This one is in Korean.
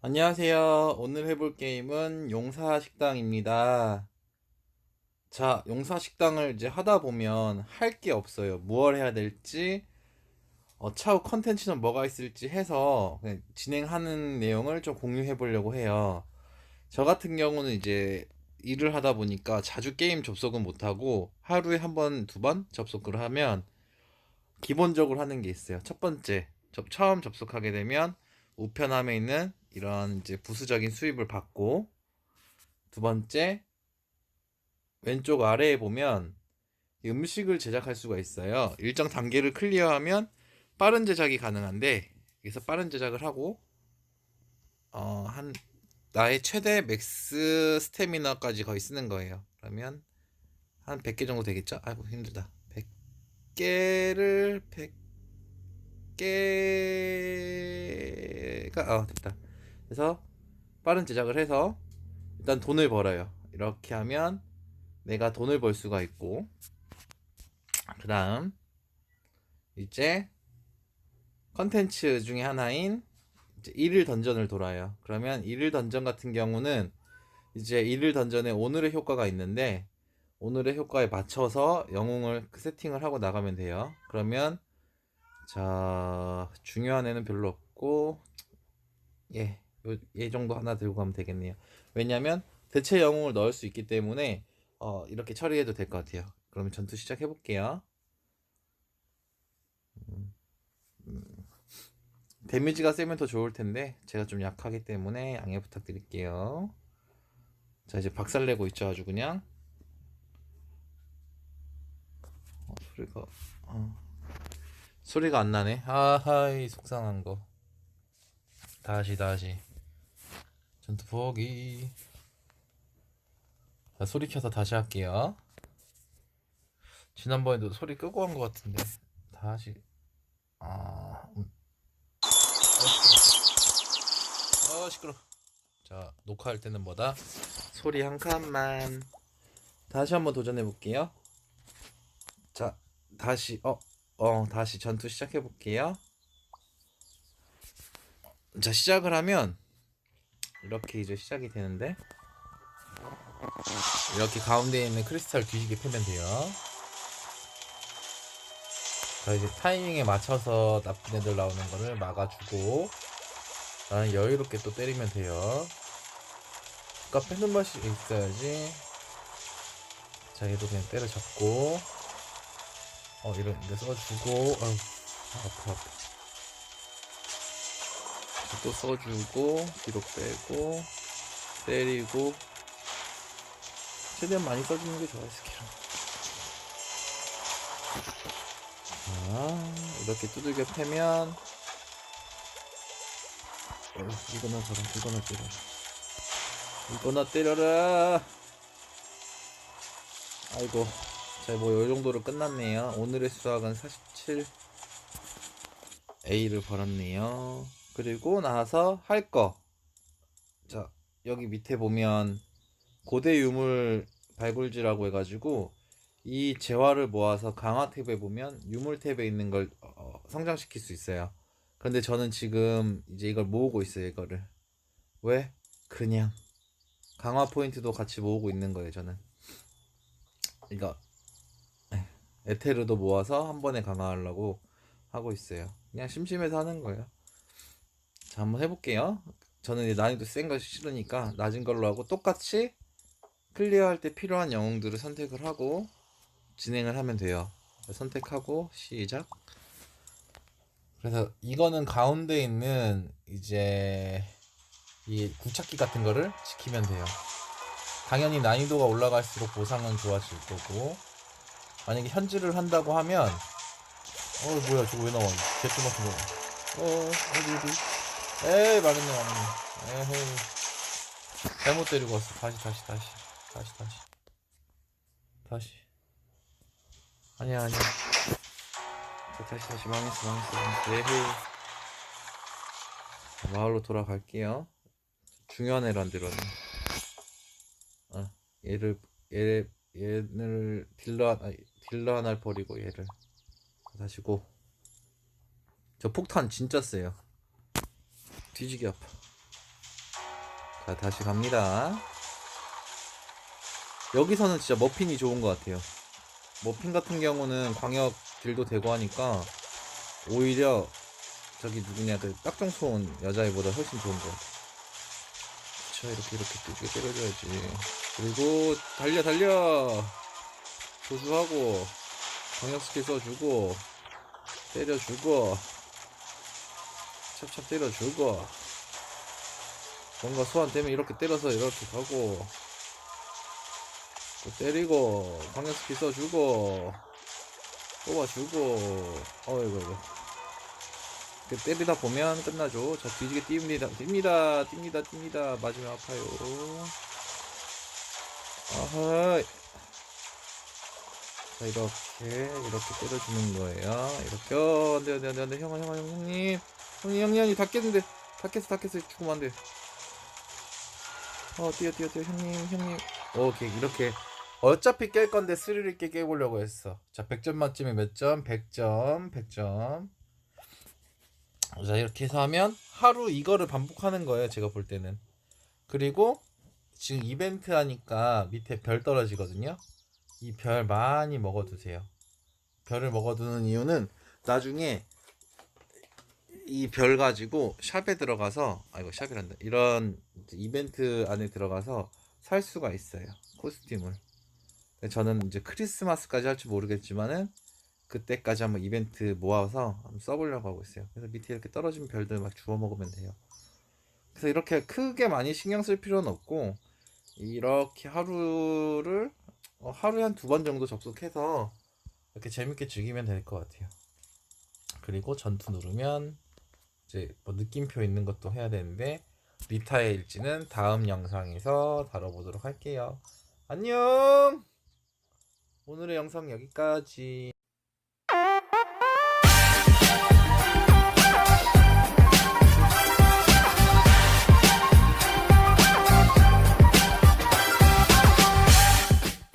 안녕하세요. 오늘 해볼 게임은 용사식당입니다. 자, 용사식당을 이제 하다 보면 할 게 없어요. 무얼 해야 될지, 어, 차후 컨텐츠는 뭐가 있을지 해서 진행하는 내용을 좀 공유해 보려고 해요. 저 같은 경우는 이제 일을 하다 보니까 자주 게임 접속은 못하고 하루에 한 번, 두 번 접속을 하면 기본적으로 하는 게 있어요. 첫 번째, 접- 처음 접속하게 되면 우편함에 있는 이런 이제 부수적인 수입을 받고 두 번째 왼쪽 아래에 보면 이 음식을 제작할 수가 있어요. 일정 단계를 클리어하면 빠른 제작이 가능한데 여기서 빠른 제작을 하고 어, 한 나의 최대 맥스 스태미너까지 거의 쓰는 거예요. 그러면 한 100개 정도 되겠죠? 아이고 힘들다. 100개를 100개가 아 됐다. 그래서 빠른 제작을 해서 일단 돈을 벌어요. 이렇게 하면 내가 돈을 벌 수가 있고 그 다음 이제 컨텐츠 중에 하나인 이제 일일 던전을 돌아요. 그러면 일일 던전 같은 경우는 이제 일일 던전에 오늘의 효과가 있는데 오늘의 효과에 맞춰서 영웅을 세팅을 하고 나가면 돼요. 그러면 자 중요한 애는 별로 없고 예, 요, 얘 정도 하나 들고 가면 되겠네요. 왜냐면 대체 영웅을 넣을 수 있기 때문에 어, 이렇게 처리해도 될 것 같아요. 그러면 전투 시작해 볼게요. 음, 음. 데미지가 세면 더 좋을 텐데 제가 좀 약하기 때문에 양해 부탁드릴게요. 자 이제 박살내고 있죠 아주 그냥 어, 소리가 어. 소리가 안 나네. 아하이 속상한 거. 다시 다시 전투 포기. 자, 소리 켜서 다시 할게요. 지난번에도 소리 끄고 한 것 같은데. 다시. 아 음. 어 시끄러. 자 녹화할 때는 뭐다? 소리 한 칸만. 다시 한번 도전해 볼게요. 자 다시 어 어, 다시 전투 시작해 볼게요. 자 시작을 하면 이렇게 이제 시작이 되는데 이렇게 가운데에 있는 크리스탈 뒤지게 패면 돼요. 자 이제 타이밍에 맞춰서 나쁜 애들 나오는 거를 막아주고 나는 여유롭게 또 때리면 돼요. 그니까 패는 맛이 있어야지. 자 얘도 그냥 때려잡고. 어 이런 데 써주고. 어휴 아파 아파 또 써주고 뒤로 빼고 때리고. 최대한 많이 써주는 게 좋아요 스킬은. 자 이렇게 두들겨 패면. 어, 이거나 저라 이거나 때려라 이거나 때려라. 아이고 자뭐 요정도로 끝났네요. 오늘의 수학은 47 A를 벌었네요 그리고 나서 할 거. 자, 여기 밑에 보면 고대 유물 발굴지라고 해가지고 이 재화를 모아서 강화 탭에 보면 유물 탭에 있는 걸 어, 성장시킬 수 있어요. 근데 저는 지금 이제 이걸 모으고 있어요, 이거를. 왜? 그냥 강화 포인트도 같이 모으고 있는 거예요, 저는. 이거 에테르도 모아서 한 번에 강화하려고 하고 있어요. 그냥 심심해서 하는 거예요. 자 한번 해볼게요. 저는 이제 난이도 센거 싫으니까 낮은 걸로 하고 똑같이 클리어할 때 필요한 영웅들을 선택을 하고 진행을 하면 돼요. 선택하고 시작. 그래서 이거는 가운데 있는 이제 이 굴착기 같은 거를 지키면 돼요. 당연히 난이도가 올라갈수록 보상은 좋아질 거고 만약에 현질을 한다고 하면 어 뭐야 저거 왜 나와? 개똥 같은 거 어, 어디, 어디. 에이 마른네 마른네. 에헤이. 잘못 때리고 왔어. 다시 다시 다시. 다시 다시. 다시. 아니야 아니야. 자, 다시 다시 망했어 망했어 망했어. 에헤이. 자, 마을로 돌아갈게요. 중요한 안 들었네. 아 얘를 얘 얘를 딜러 하나 딜러 하나를 버리고 얘를. 다시 고저 폭탄 진짜 세요 뒤지게 아파 자, 다시 갑니다. 여기서는 진짜 머핀이 좋은 것 같아요. 머핀 같은 경우는 광역 딜도 되고 하니까 오히려 저기 누구냐 그 딱정소 온 여자애보다 훨씬 좋은 것 같아. 그쵸 이렇게 이렇게 뚜게 때려줘야지. 그리고 달려 달려 조수하고 광역 스킬 써주고 때려주고 찹찹 때려주고 뭔가 소환되면 이렇게 때려서 이렇게 가고 또 때리고 스킬 써주고 뽑아주고 어이구 이렇게 때리다 보면 끝나죠. 자 뒤지게 뜁니다. 뜁니다. 뜁니다. 뜁니다. 맞으면 아파요. 아하이 자 이렇게 이렇게 때려주는 거예요. 이렇게. 어 안돼 안돼 안돼 안돼 형아 형아 형, 형님. 형님 형님 형님. 다 깼는데. 다 깼어 다 깼어. 죽으면 안돼. 어 뛰어 뛰어 뛰어. 형님 형님. 오케이. 이렇게. 어차피 깰 건데 스릴 있게 깨보려고 했어. 자 100점 만점에 몇 점? 100점 100점. 자 이렇게 해서 하면 하루 이거를 반복하는 거예요 제가 볼 때는. 그리고 지금 이벤트 하니까 밑에 별 떨어지거든요 이 별 많이 먹어두세요. 별을 먹어두는 이유는 나중에 이 별 가지고 샵에 들어가서 아이고 샵이란다. 이런 이벤트 안에 들어가서 살 수가 있어요 코스튬을. 저는 이제 크리스마스까지 할 줄 모르겠지만은 그때까지 한번 이벤트 모아서 한번 써보려고 하고 있어요. 그래서 밑에 이렇게 떨어진 별들 막 주워 먹으면 돼요. 그래서 이렇게 크게 많이 신경 쓸 필요는 없고 이렇게 하루를 어, 하루에 한 두 번 정도 접속해서 이렇게 재밌게 즐기면 될 것 같아요 그리고 전투 누르면 이제 뭐 느낌표 있는 것도 해야 되는데 리타의 일지는 다음 영상에서 다뤄보도록 할게요. 안녕! 오늘의 영상 여기까지.